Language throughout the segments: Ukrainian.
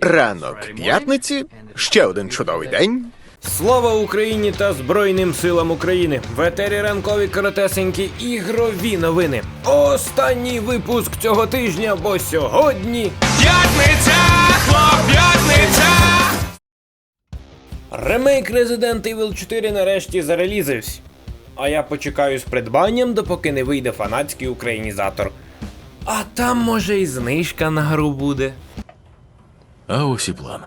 Ранок п'ятниці, ще один чудовий день. Слава Україні та Збройним силам України! В етері ранкові коротесенькі ігрові новини. Останній випуск цього тижня, бо сьогодні П'ятниця, хлоп, п'ятниця! ремейк Resident Evil 4 нарешті зарелізився. А я почекаю з придбанням, допоки не вийде фанатський українізатор. А там може і знижка на гру буде. А ось і план.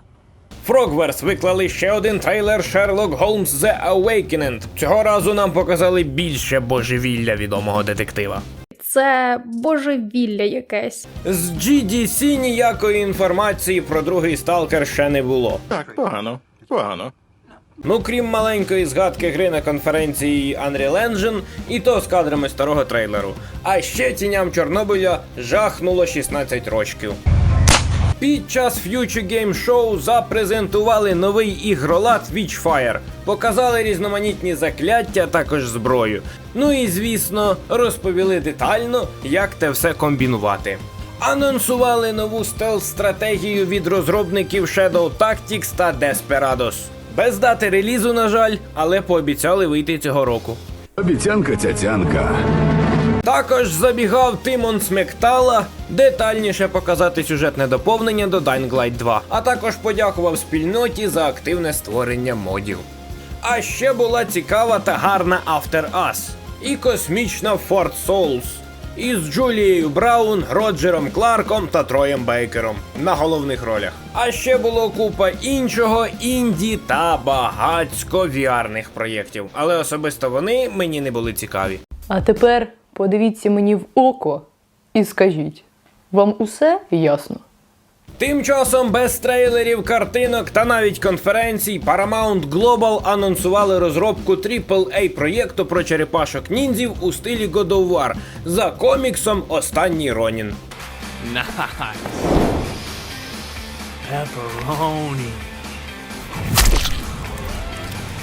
Frogverse виклали ще один трейлер Sherlock Holmes The Awakened. Цього разу нам показали більше божевілля відомого детектива. Це божевілля якесь. З GDC ніякої інформації про другий сталкер ще не було. Так, погано, погано. Ну крім маленької згадки гри на конференції Unreal Engine, і то з кадрами старого трейлеру. А ще тіням Чорнобиля жахнуло 16 рочків. Під час Future Game Show запрезентували новий ігролад Witchfire, показали різноманітні закляття, також зброю. Ну і звісно, розповіли детально, як те все комбінувати. Анонсували нову стелс-стратегію від розробників Shadow Tactics та Desperados. Без дати релізу, на жаль, але пообіцяли вийти цього року. Обіцянка цяцянка. Також забігав Тимон Смектала детальніше показати сюжетне доповнення до Dying Light 2, а також подякував спільноті за активне створення модів. А ще була цікава та гарна After Us і космічна Fort Souls із Джулією Браун, Роджером Кларком та Троєм Бейкером на головних ролях. А ще було купа іншого інді та багацько віарних проєктів, але особисто вони мені не були цікаві. А тепер подивіться мені в око і скажіть, вам усе ясно? Тим часом без трейлерів, картинок та навіть конференцій Paramount Global анонсували розробку AAA проєкту про черепашок ніндзів у стилі God of War за коміксом Останній Ронін. Найс. Pepperoni.